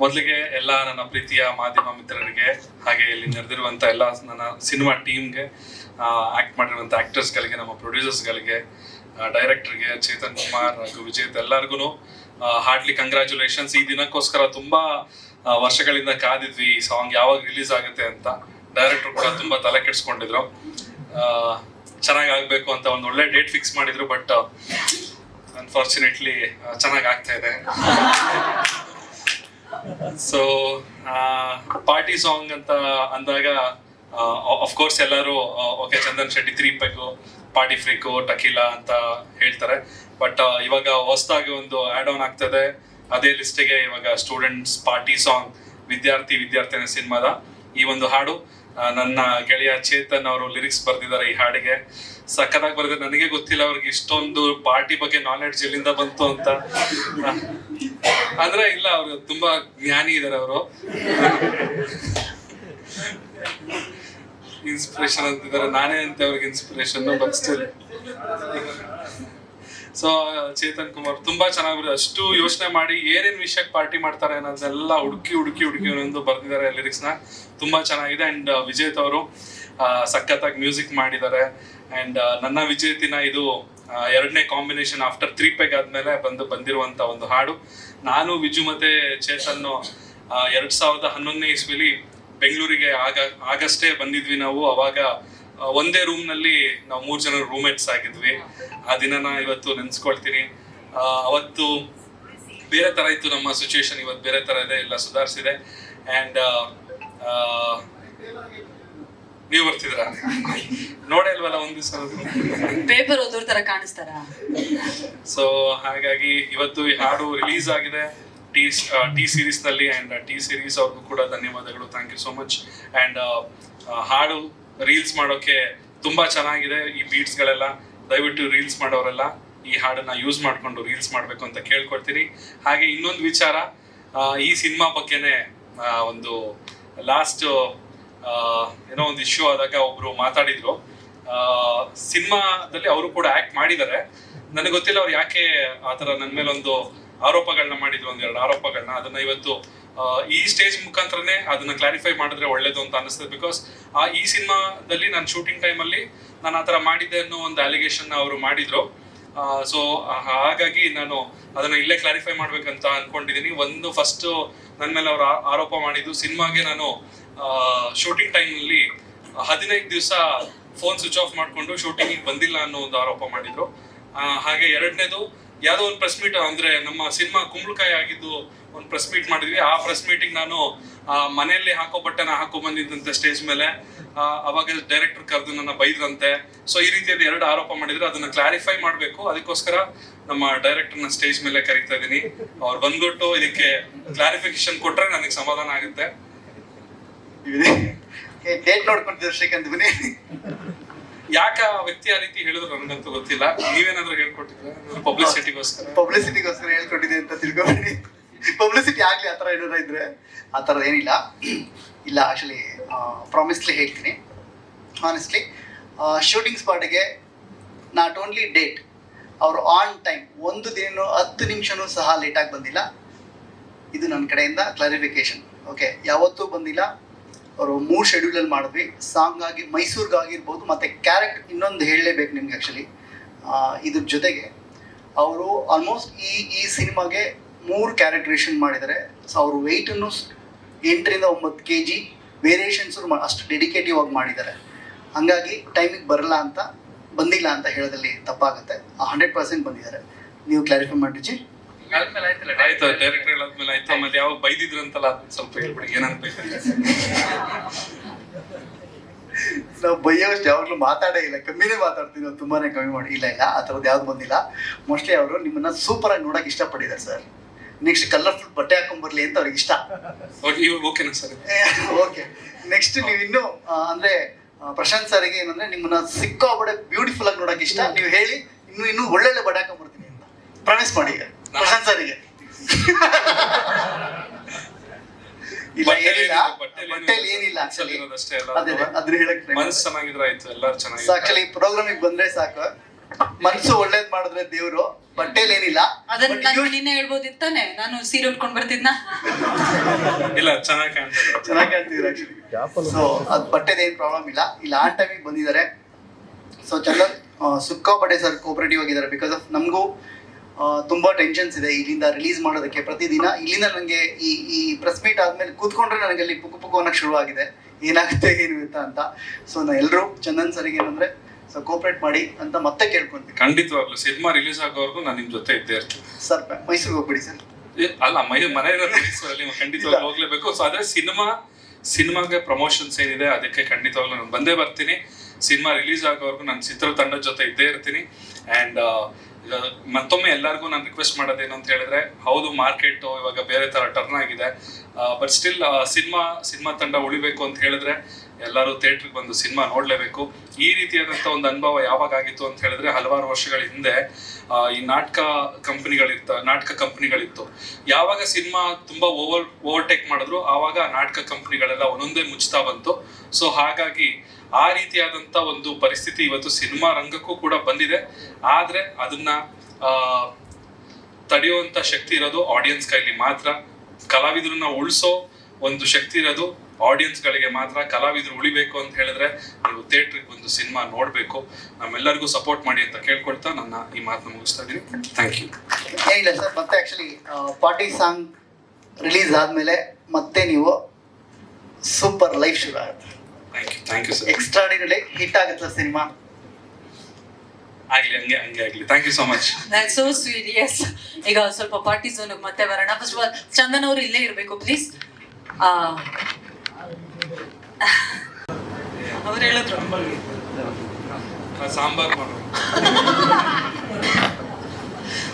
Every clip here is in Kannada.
ಮೊದಲಿಗೆ ಎಲ್ಲ ನನ್ನ ಪ್ರೀತಿಯ ಮಾಧ್ಯಮ ಮಿತ್ರರಿಗೆ ಹಾಗೆ ಇಲ್ಲಿ ನೆರೆದಿರುವಂತ ಎಲ್ಲ ನನ್ನ ಸಿನಿಮಾ ಟೀಮ್ಗೆ ಆಕ್ಟ್ ಮಾಡಿರುವಂತ ಆಕ್ಟರ್ಸ್ಗಳಿಗೆ ನಮ್ಮ ಪ್ರೊಡ್ಯೂಸರ್ಸ್ಗಳಿಗೆ ಡೈರೆಕ್ಟರ್ಗೆ ಚೇತನ್ ಕುಮಾರ್ ಹಾಗೂ ವಿಜಯ್ ಎಲ್ಲರಿಗೂ ಹಾರ್ಟ್ಲಿ ಕಂಗ್ರ್ಯಾಚುಲೇಷನ್ಸ್ ಈ ದಿನಕ್ಕೋಸ್ಕರ ತುಂಬಾ ವರ್ಷಗಳಿಂದ ಕಾದಿದ್ವಿ ಈ ಸಾಂಗ್ ಯಾವಾಗ ರಿಲೀಸ್ ಆಗುತ್ತೆ ಅಂತ. ಡೈರೆಕ್ಟರ್ ಕೂಡ ತುಂಬಾ ತಲೆ ಕೆಡಿಸ್ಕೊಂಡಿದ್ರು. ಚೆನ್ನಾಗಿ ಆಗ್ಬೇಕು ಅಂತ ಒಂದು ಒಳ್ಳೆ ಡೇಟ್ ಫಿಕ್ಸ್ ಮಾಡಿದ್ರು ಬಟ್ ಅನ್ಫಾರ್ಚುನೇಟ್ಲಿ ಚೆನ್ನಾಗಿ ಆಗ್ತಾ ಇದೆ. ಸೊ ಪಾರ್ಟಿ ಸಾಂಗ್ ಅಂತ ಅಂದಾಗ ಕೋರ್ಸ್ ಎಲ್ಲರೂ okay Chandan Shetty three peg party freak tequila ಅಂತ ಹೇಳ್ತಾರೆ. ಬಟ್ ಇವಾಗ ಹೊಸದಾಗಿ ಒಂದು ಆಡ್ ಆನ್ ಆಗ್ತದೆ. ಅದೇ ಲಿಸ್ಟಿಗೆ ಇವಾಗ ಸ್ಟೂಡೆಂಟ್ಸ್ ಪಾರ್ಟಿ ಸಾಂಗ್ ವಿದ್ಯಾರ್ಥಿ, ವಿದ್ಯಾರ್ಥಿನ ಸಿನಿಮಾದ ಈ ಒಂದು ಹಾಡು. ನನ್ನ ಗೆಳೆಯ ಚೇತನ್ ಅವರು ಲಿರಿಕ್ಸ್ ಬರ್ದಿದ್ದಾರೆ ಈ ಹಾಡಿಗೆ. ಸಖತ್ತಾಗಿ ಬರ್ದಿದ್ದಾರೆ. ನನಗೆ ಗೊತ್ತಿಲ್ಲ ಅವ್ರಿಗೆ ಇಷ್ಟೊಂದು ಪಾರ್ಟಿ ಬಗ್ಗೆ ನಾಲೆಡ್ಜ್ ಎಲ್ಲಿಂದ ಬಂತು ಅಂತ. ಅಂದ್ರೆ ಇಲ್ಲ, ಅವರು ತುಂಬಾ ಜ್ಞಾನಿ ಇದಾರೆ ಅವರು. ಇನ್ಸ್ಪಿರೇಷನ್ ಅಂತಿದ್ದಾರೆ. ನಾನೇ ಅಂತ ಅವ್ರಿಗೆ inspiration but so Chetan Kumar, ತುಂಬಾ ಚೆನ್ನಾಗಿ ಅಷ್ಟು ಯೋಚನೆ ಮಾಡಿ ಏನೇನ್ ವಿಷಯಕ್ಕೆ ಪಾರ್ಟಿ ಮಾಡ್ತಾರೆ ಅನ್ನೋದೆಲ್ಲ ಹುಡುಕಿ ಹುಡುಕಿ ಹುಡುಕಿ ಒಂದು ಬರ್ದಿದ್ದಾರೆ ಲಿರಿಕ್ಸ್ನ. ತುಂಬಾ ಚೆನ್ನಾಗಿದೆ. ಅಂಡ್ ವಿಜೇತ್ ಅವರು ಸಖತ್ತಾಗಿ ಮ್ಯೂಸಿಕ್ ಮಾಡಿದ್ದಾರೆ. ಅಂಡ್ ನನ್ನ ವಿಜೇತಿನ ಇದು ಎರಡನೇ ಕಾಂಬಿನೇಷನ್ ಆಫ್ಟರ್ ತ್ರೀ ಪೆಗ್ ಆದ್ಮೇಲೆ ಬಂದು, ಬಂದಿರುವಂತ ಒಂದು ಹಾಡು. ನಾನು, ವಿಜು ಮತ್ತೆ ಚೇತನ್ ಎರಡ್ ಸಾವಿರದ ಹನ್ನೊಂದನೇ ಇಸ್ವಿಲಿ ಬೆಂಗಳೂರಿಗೆ ಆಗ, ಆಗಷ್ಟೇ ಬಂದಿದ್ವಿ ನಾವು. ಅವಾಗ ಒಂದೇ ರೂಮ್ನಲ್ಲಿ ನಾವು ಮೂರ್ ಜನ ರೂಮ್ಮೇಟ್ಸ್ ಆಗಿದ್ವಿ. ಆ ದಿನನ ಇವತ್ತು ನೆನ್ಸ್ಕೊಳ್ತೀನಿ. ಅವತ್ತು ಬೇರೆ ತರ ಇತ್ತು ನಮ್ಮ ಸಿಚುವೇಶನ್ ಇವತ್ತು ಬೇರೆ ತರ ಇದೆ ಎಲ್ಲ ಸುಧಾರಿಸಿದೆ. ಅಂಡ್ ನೀವು ಬರ್ತಿದ್ರ ನೋಡಲ್ವಲ್ಲ ಒಂದ್ ದಿವಸ ಪೇಪರ್ ಓದೋರ್ ತರ ಕಾಣಿಸ್ತಾರ? ಸೊ ಹಾಗಾಗಿ ಇವತ್ತು ಈ ಹಾಡು ರಿಲೀಸ್ ಆಗಿದೆ. ಟಿ ಟಿ ಸೀರೀಸ್ನಲ್ಲಿ ಅಂಡ್ ಟಿ ಸೀರೀಸ್ ಅವ್ರಿಗೂ ಕೂಡ ಧನ್ಯವಾದಗಳು. Thank you so much and ಹಾಡು ರೀಲ್ಸ್ ಮಾಡೋಕೆ ತುಂಬಾ ಚೆನ್ನಾಗಿದೆ. ಈ ಬೀಟ್ಸ್ ಗಳೆಲ್ಲ ದಯವಿಟ್ಟು ರೀಲ್ಸ್ ಮಾಡೋರೆಲ್ಲ ಈ ಹಾಡನ್ನ ಯೂಸ್ ಮಾಡ್ಕೊಂಡು ರೀಲ್ಸ್ ಮಾಡ್ಬೇಕು ಅಂತ ಕೇಳ್ಕೊಡ್ತೀನಿ. ಹಾಗೆ ಇನ್ನೊಂದು ವಿಚಾರ ಈ ಸಿನಿಮಾ ಬಗ್ಗೆನೆ ಒಂದು ಲಾಸ್ಟ್ ಏನೋ ಒಂದು ಇಶ್ಯೂ ಆದಾಗ ಒಬ್ರು ಮಾತಾಡಿದ್ರು. ಸಿನಿಮಾದಲ್ಲಿ ಅವರು ಕೂಡ ಆಕ್ಟ್ ಮಾಡಿದ್ದಾರೆ. ನನಗೆ ಗೊತ್ತಿಲ್ಲ ಅವ್ರು ಯಾಕೆ ಆತರ ನನ್ನ ಮೇಲೆ ಒಂದು ಆರೋಪಗಳನ್ನ ಮಾಡಿದ್ರು ಒಂದೆರಡು ಆರೋಪಗಳನ್ನ ಅದನ್ನ ಇವತ್ತು ಈ ಸ್ಟೇಜ್ ಮುಖಾಂತರನೇ ಅದನ್ನ ಕ್ಲಾರಿಫೈ ಮಾಡಿದ್ರೆ ಒಳ್ಳೇದು ಅಂತ ಅನಿಸ್ತದೆ ಬಿಕಾಸ್ ಆ, ಈ ಸಿನಿಮಾದಲ್ಲಿ ನಾನು ಶೂಟಿಂಗ್ ಟೈಮಲ್ಲಿ ನಾನು ಆತರ ಮಾಡಿದ್ದೆ ಅನ್ನೋ ಒಂದು ಅಲಿಗೇಷನ್ ಅವರು ಮಾಡಿದ್ರು. ಸೊ ಹಾಗಾಗಿ ನಾನು ಅದನ್ನ ಇಲ್ಲೇ ಕ್ಲಾರಿಫೈ ಮಾಡ್ಬೇಕಂತ ಅನ್ಕೊಂಡಿದೀನಿ. ಒಂದು ಫಸ್ಟ್ ನನ್ನ ಮೇಲೆ ಅವರು ಆರೋಪ ಮಾಡಿದ್ದು. ಸಿನಿಮಾಗೆ ನಾನು ಶೂಟಿಂಗ್ ಟೈಮ್ನಲ್ಲಿ ಹದಿನೈದು ದಿವಸ ಫೋನ್ ಸ್ವಿಚ್ ಆಫ್ ಮಾಡ್ಕೊಂಡು ಶೂಟಿಂಗ್ ಬಂದಿಲ್ಲ ಅನ್ನೋ ಒಂದು ಆರೋಪ ಮಾಡಿದ್ರು. ಹಾಗೆ ಎರಡನೇದು, ಯಾವುದೋ ಒಂದು ಪ್ರೆಸ್ ಮೀಟ್ ಅಂದ್ರೆ ನಮ್ಮ ಸಿನಿಮಾ ಕುಂಬಳಕಾಯಿ ಆಗಿದ್ದು ಒಂದು ಪ್ರೆಸ್ ಮೀಟ್ ಮಾಡಿದ್ವಿ. ಆ ಪ್ರೆಸ್ ಮೀಟಿಂಗ್ ನಾನು ಮನೆಯಲ್ಲಿ ಹಾಕೋ ಬಟ್ಟೆನ ಹಾಕೋ ಬಂದಿದ್ದಂತೆ ಸ್ಟೇಜ್ ಮೇಲೆ. ಅವಾಗ ಡೈರೆಕ್ಟರ್ ಕರೆದು ನನ್ನ ಬೈದ್ರಂತೆ. ಸೊ ಈ ರೀತಿಯಾದ ಎರಡು ಆರೋಪ ಮಾಡಿದ್ರೆ ಅದನ್ನ ಕ್ಲಾರಿಫೈ ಮಾಡಬೇಕು. ಅದಕ್ಕೋಸ್ಕರ ನಮ್ಮ ಡೈರೆಕ್ಟರ್ನ ನ ಸ್ಟೇಜ್ ಮೇಲೆ ಕರೀತಾ ಇದೀನಿ. ಅವ್ರು ಬಂದ್ಬಿಟ್ಟು ಇದಕ್ಕೆ ಕ್ಲಾರಿಫಿಕೇಶನ್ ಕೊಟ್ರೆ ನನಗೆ ಸಮಾಧಾನ ಆಗುತ್ತೆ. ಡೇಟ್ ನೋಡ್ಕೊಂತಿದ್ರು ಶ್ರೀಕಾಂತ್ ಬನ್ನಿ. ಯಾಕೆ ಆ ವ್ಯಕ್ತಿ ಆ ರೀತಿ ಹೇಳಿದ್ರು ನನಗಂತೂ ಗೊತ್ತಿಲ್ಲ. ನೀವೇನಾದ್ರೂ ಹೇಳ್ಕೊಟ್ಟಿದ್ರೆ? ಪಬ್ಲಿಸಿಟಿಗೋಸ್ಕರ ಪಬ್ಲಿಸಿಟಿಗೋಸ್ಕರ ಹೇಳ್ಕೊಟ್ಟಿದೆ ಅಂತ ತಿಳ್ಕೊಬೇಡಿ. ಪಬ್ಲಿಸಿಟಿ ಆ ಥರ ಏನಾರ ಇದ್ರೆ ಆ ಥರ ಏನಿಲ್ಲ. ಇಲ್ಲ ಆಕ್ಚುಲಿ ಪ್ರಾಮಿಸ್ಲಿ ಹೇಳ್ತೀನಿ. ಆನೆಸ್ಟ್ಲಿ ಶೂಟಿಂಗ್ ಸ್ಪಾಟಿಗೆ ನಾಟ್ ಓನ್ಲಿ ಡೇಟ್ ಅವರು ಆನ್ ಟೈಮ್ ಒಂದು ದಿನ ಹತ್ತು ನಿಮಿಷನೂ ಸಹ ಲೇಟಾಗಿ ಬಂದಿಲ್ಲ. ಇದು ನನ್ನ ಕಡೆಯಿಂದ ಕ್ಲಾರಿಫಿಕೇಶನ್ ಓಕೆ ಯಾವತ್ತೂ ಬಂದಿಲ್ಲ. ಅವರು ಮೂರು ಶೆಡ್ಯೂಲಲ್ಲಿ ಮಾಡಿದ್ವಿ. ಸಾಂಗ್ ಆಗಿ ಮೈಸೂರಿಗಾಗಿರ್ಬೋದು ಮತ್ತು ಕ್ಯಾರೆಕ್ಟ್ ಇನ್ನೊಂದು ಹೇಳಲೇಬೇಕು ನಿಮ್ಗೆ ಆ್ಯಕ್ಚುಲಿ ಇದ್ರ ಜೊತೆಗೆ, ಅವರು ಆಲ್ಮೋಸ್ಟ್ ಈ ಈ ಸಿನಿಮಾಗೆ ಮೂರು ಕ್ಯಾರೆಕ್ಟರೇಷನ್ ಮಾಡಿದ್ದಾರೆ ಸೊ ಅವ್ರ ವೆಯ್ಟನ್ನು ಎಂಟರಿಂದ ಒಂಬತ್ತು ಕೆ ಜಿ ವೇರಿಯೇಷನ್ಸ್ ಅಷ್ಟು ಡೆಡಿಕೇಟಿವ್ ಆಗಿ ಮಾಡಿದ್ದಾರೆ. ಹಂಗಾಗಿ ಟೈಮಿಗೆ ಬರಲ್ಲ ಅಂತ ಬಂದಿಲ್ಲ ಅಂತ ಹೇಳೋದಲ್ಲಿ ತಪ್ಪಾಗುತ್ತೆ. ಹಂಡ್ರೆಡ್ ಪರ್ಸೆಂಟ್ ಬಂದಿದ್ದಾರೆ. ನೀವು ಕ್ಲಾರಿಫೈ ಮಾಡಿಜಿ ಆಯ್ತು ಡೈರೆಕ್ಟರ್ ಹೇಳಾದ್ಮೇಲೆ ಆಯ್ತು. ಮತ್ತೆ ಯಾವಾಗ ಬೈದಿದ್ರು ಅಂತಲ್ಲ ಸ್ವಲ್ಪ ಹೇಳ್ಬಿಡಿ ಏನಂತ ಬೈತಾರೆ ನಾವು ಬೈಯೋಷ್ಟು ಯಾವಾಗಲೂ ಮಾತಾಡೇ ಇಲ್ಲ. ಕಮ್ಮಿನೇ ಮಾತಾಡ್ತೀವಿ ನಾವು ತುಂಬಾನೇ ಕಮ್ಮಿ ಮಾಡಿ. ಇಲ್ಲ ಇಲ್ಲ ಆ ಥರದ್ದು ಯಾವ್ದು ಬಂದಿಲ್ಲ. ಮೋಸ್ಟ್ಲಿ ಅವರು ನಿಮ್ಮನ್ನ ಸೂಪರ್ ಆಗಿ ನೋಡಕ್ ಇಷ್ಟಪಟ್ಟಿದ್ದಾರೆ ಸರ್ ನೆಕ್ಸ್ಟ್ ಕಲರ್ಫುಲ್ ಬಟ್ಟೆ ಹಾಕೊಂಡ್ಬರ್ಲಿ ಅಂತ ಅವ್ರಿಗೆ ಇಷ್ಟ. ಓಕೆ ಓಕೆನಾ ಸರ್. ಓಕೆ ನೆಕ್ಸ್ಟ್ ನೀವು ಇನ್ನು ಅಂದ್ರೆ ಪ್ರಶಾಂತ್ ಸರ್ಗೆ ಏನಂದ್ರೆ ನಿಮ್ಮನ್ನ ಸಿಕ್ಕಾಬಡೆ ಬ್ಯೂಟಿಫುಲ್ ಆಗಿ ನೋಡಕ್ ಇಷ್ಟ. ನೀವು ಹೇಳಿ ಇನ್ನು ಇನ್ನು ಒಳ್ಳೊಳ್ಳೆ ಬಟ್ಟೆ ಹಾಕೊಂಡ್ಬರ್ತೀನಿ ಅಂತ. ಪ್ರಾಮಿಸ್ ಮಾಡಿ ಈಗ. ಪ್ರಶಾಂತ್ ಸರ್ಗೆ ಇಲ್ಲ ಏನಿಲ್ಲ. ಬಟ್ಟೆಲಿ ಏನಿಲ್ಲ ಆಕ್ಚುಲಿ ಅದ್ರ ಹೇಳಕ್ ಮನಸ್ಸು. ಚೆನ್ನಾಗಿದ್ರೆ ಆಯ್ತು ಎಲ್ಲರೂ ಚೆನ್ನಾಗಿ ಆಕ್ಚುಲಿ ಪ್ರೋಗ್ರಾಮಿಗೆ ಬಂದ್ರೆ ಸಾಕು. ಮನ್ಸು ಒಳ್ಳೇದ್ ಮಾಡಿದ್ರೆ ದೇವ್ರು ಬಟ್ಟೆಲ್ ಏನಿಲ್ಲ ಅದನ್ನ ನಾನು ನಿನ್ನೆ ಹೇಳ್ಬೋದಿತ್ತಾನೆ ನಾನು ಸೀರೆ ಉಟ್ಕೊಂಡ್ ಬರ್ತಿದ್ನ? ಇಲ್ಲ ಚೆನ್ನಾಗಿ ಕಾಣ್ತದೆ ಚೆನ್ನಾಗಿ ಕಾಣ್ತಿದ್ರು ಆಕ್ಚುಲಿ ಸೊ ಅದು ಏನ್ ಪ್ರಾಬ್ಲಮ್ ಇಲ್ಲ. ಇಲ್ಲ ಆ ಟೈಮಿಗೆ ಬಂದಿದ್ದಾರೆ. ಸೊ ಚಂದನ್ ಸುಕ್ಕಾಪಟ್ಟೆ ಸರ್ ಕೋಪರೇಟಿವ್ ಆಗಿದ್ದಾರೆ. ಬಿಕಾಸ್ ಆಫ್ ನಮಗೂ ತುಂಬಾ ಟೆನ್ಷನ್ಸ್ ಇದೆ ಇಲ್ಲಿಂದ ರಿಲೀಸ್ ಮಾಡೋದಕ್ಕೆ ಪ್ರತಿದಿನ. ಇಲ್ಲಿಂದ ನನಗೆ ಈ ಈ ಪ್ರೆಸ್ ಮೀಟ್ ಆದ್ಮೇಲೆ ಕೂತ್ಕೊಂಡ್ರೆ ನನಗೆ ಅಲ್ಲಿ ಪುಕ್ಕು ಪುಕ್ಕು ಶುರು ಶುರುವಾಗಿದೆ. ಏನಾಗುತ್ತೆ ಏನು ಅಂತ. ಅಂತ ಸೊ ನಾ ಎಲ್ಲರೂ ಚಂದನ್ ಸರ್ಗೆ ಏನಂದ್ರೆ ಸೊ ಕೋಪರೇಟ್ ಮಾಡಿ ಅಂತ ಮತ್ತೆ ಕೇಳ್ಕೊಂತೀನಿ ಖಂಡಿತವಾಗ್ಲೂ ಸಿನಿಮಾ ರಿಲೀಸ್ ಆಗೋವರೆಗೂ ನಾನು ನಿಮ್ ಜೊತೆ ಇದ್ದೇ ಇರ್ತೀನಿ. ಸರ್ ಮೈಸೂರಿಗೆ ಹೋಗ್ಬಿಡಿ ಸರ್. ಏ, ಅಲ್ಲ ಮೈ ಮನೆ ಮೈಸೂರಲ್ಲಿ ಖಂಡಿತವಾಗ್ಲೂ ಹೋಗ್ಲೇಬೇಕು. ಸೊ ಅದೇ ಸಿನಿಮಾ ಸಿನಿಮಾಗೆ ಪ್ರಮೋಷನ್ಸ್ ಏನಿದೆ ಅದಕ್ಕೆ ಖಂಡಿತವಾಗ್ಲೂ ನಾನು ಬಂದೇ ಬರ್ತೀನಿ. ಸಿನಿಮಾ ರಿಲೀಸ್ ಆಗೋವರೆಗೂ ನಾನು ಚಿತ್ರತಂಡದ ಜೊತೆ ಇದ್ದೇ ಇರ್ತೀನಿ. ಅಂಡ್ ಮತ್ತೊಮ್ಮೆ ಎಲ್ಲರಿಗೂ ನಾನು ರಿಕ್ವೆಸ್ಟ್ ಮಾಡೋದೇನು ಅಂತ ಹೇಳಿದ್ರೆ, ಹೌದು ಮಾರ್ಕೆಟ್ ಇವಾಗ ಬೇರೆ ತರ ಟರ್ನ್ ಆಗಿದೆ. ಬಟ್ ಸ್ಟಿಲ್ ಸಿನಿಮಾ ಸಿನಿಮಾ ತಂಡ ಉಳಿಬೇಕು ಅಂತ ಹೇಳಿದ್ರೆ, ಎಲ್ಲರೂ ಥಿಯೇಟ್ರಿಗೆ ಬಂದು ಸಿನಿಮಾ ನೋಡಲೇಬೇಕು. ಈ ರೀತಿಯಾದಂಥ ಒಂದು ಅನುಭವ ಯಾವಾಗ ಆಗಿತ್ತು ಅಂತ ಹೇಳಿದ್ರೆ, ಹಲವಾರು ವರ್ಷಗಳ ಹಿಂದೆ ಈ ನಾಟಕ ಕಂಪನಿಗಳಿರ್ತ, ನಾಟಕ ಕಂಪನಿಗಳಿತ್ತು. ಯಾವಾಗ ಸಿನಿಮಾ ತುಂಬಾ ಓವರ್ ಓವರ್ಟೇಕ್ ಮಾಡಿದ್ರು, ಆವಾಗ ನಾಟಕ ಕಂಪನಿಗಳೆಲ್ಲ ಒಂದೊಂದೇ ಮುಚ್ತಾ ಬಂತು. ಸೊ ಹಾಗಾಗಿ ಆ ರೀತಿಯಾದಂತ ಒಂದು ಪರಿಸ್ಥಿತಿ ಇವತ್ತು ಸಿನಿಮಾ ರಂಗಕ್ಕೂ ಕೂಡ ಬಂದಿದೆ. ಆದ್ರೆ ಅದನ್ನ ತಡೆಯುವಂತ ಶಕ್ತಿ ಇರೋದು ಆಡಿಯನ್ಸ್ ಕೈಲಿ ಮಾತ್ರ. ಕಲಾವಿದರನ್ನ ಉಳಿಸೋ ಒಂದು ಶಕ್ತಿ ಇರೋದು ಆಡಿಯನ್ಸ್ ಗಳಿಗೆ ಮಾತ್ರ. ಕಲಾವಿದರು ಉಳಿಬೇಕು ಅಂತ ಹೇಳಿದ್ರೆ ನೀವು ಥಿಯೇಟ್ರಿಗೆ ಒಂದು ಸಿನಿಮಾ ನೋಡಬೇಕು. ನಮ್ಮೆಲ್ಲರಿಗೂ ಸಪೋರ್ಟ್ ಮಾಡಿ ಅಂತ ಕೇಳ್ಕೊಳ್ತಾ ನನ್ನ ಈ ಮಾತನ್ನ ಮುಗಿಸ್ತಾ ಇದ್ದೀನಿ. ಥ್ಯಾಂಕ್ ಯು ಇಲ್ಲ ಸರ್, ಮತ್ತೆ ಆಕ್ಚುಲಿ ಪಾರ್ಟಿ ಸಾಂಗ್ ರಿಲೀಸ್ ಆದ್ಮೇಲೆ ಮತ್ತೆ ನೀವು ಸೂಪರ್ ಲೈಫ್ ಶುರು ಆಗುತ್ತೆ. Thank you thank you sir extraordinary hit ಆಗುತ್ತೆ ಸಿನಿಮಾ ಆಗ್ಲಿ ಹಂಗೆ ಹಂಗೆ ಆಗ್ಲಿ thank you so much so sweet yes ಈಗ ಸ್ವಲ್ಪ ಪಾರ್ಟಿ ಝೋನ್ ಮತ್ತೆ ಬರೋಣ. ಫಸ್ಟ್ ಆಫ್ ಆಲ್ ಚಂದನ್ ಅವರು ಇಲ್ಲೇ ಇರಬೇಕು ಪ್ಲೀಸ್ ಅವ್ರು ಹೇಳಿದ್ರು. ಸಾಂಬಾರ್ ಮಾಡೋದು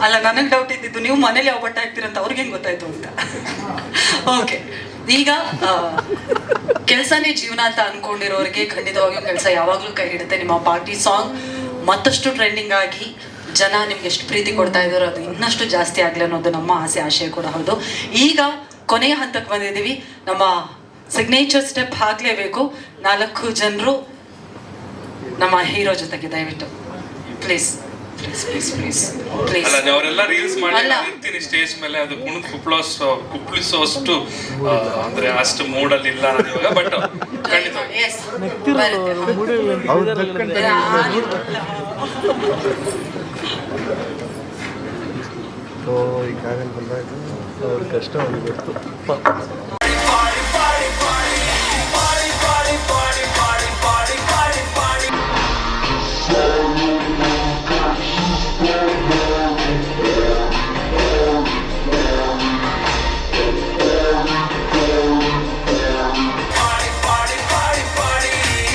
ಅಲ್ಲ, ನನಗೆ ಡೌಟ್ ಇದ್ದಿದ್ದು ನೀವು ಮನೇಲಿ ಯಾವ ಬಟ್ಟೆ ಹಾಕ್ತೀರಂತ ಅವ್ರಿಗೆ ಹೆಂಗ್ ಗೊತ್ತಾಯ್ತು ಅಂತ. ಓಕೆ ಈಗ ಕೆಲಸನೇ ಜೀವನ ಅಂತ ಅನ್ಕೊಂಡಿರೋರಿಗೆ ಖಂಡಿತವಾಗಿಯೂ ಕೆಲಸ ಯಾವಾಗಲೂ ಕೈ ಹಿಡುತ್ತೆ ನಿಮ್ಮ ಪಾರ್ಟಿ ಸಾಂಗ್ ಮತ್ತಷ್ಟು ಟ್ರೆಂಡಿಂಗ್ ಆಗಿ ಜನ ನಿಮ್ಗೆ ಎಷ್ಟು ಪ್ರೀತಿ ಕೊಡ್ತಾ ಇದ್ದಾರೋ ಅದು ಇನ್ನಷ್ಟು ಜಾಸ್ತಿ ಆಗಲಿ ಅನ್ನೋದು ನಮ್ಮ ಆಸೆ, ಆಶಯ ಕೂಡ ಹೌದು. ಈಗ ಕೊನೆಯ ಹಂತಕ್ಕೆ ಬಂದಿದ್ದೀವಿ. ನಮ್ಮ ಸಿಗ್ನೇಚರ್ ಸ್ಟೆಪ್ ಹಾಕ್ಲೇಬೇಕು ನಾಲ್ಕು ಜನರು ನಮ್ಮ ಹೀರೋ ಜೊತೆಗೆ ದಯವಿಟ್ಟು. ಪ್ಲೀಸ್ ಅಲ್ಲ ಅವರೆಲ್ಲ ರೀಲ್ಸ್ ಮಾಡಿ ಅಲ್ಲ. ಇರ್ತೀನಿ ಸ್ಟೇಜ್ ಮೇಲೆ ಅದು ಕುಣಿದು ಕುಪ್ಲೋಸ್ ಕುಪ್ಪಳಿಸೋಷ್ಟು ಅಷ್ಟು ಅಂದ್ರೆ ಅಷ್ಟು ಮೂಡಲ್ಲಿ ಇಲ್ಲ ನಾನು ಇವಾಗ ಬಟ್ ಖಂಡಿತ. ಎಸ್ ಬರುತ್ತೆ. ಓ ಈ ಕಾರಲ್ಲಿ ಬಂದಾಗ ಅವ್ರ ಕಷ್ಟ ಅವ್ರಿಗೆ ಗೊತ್ತು.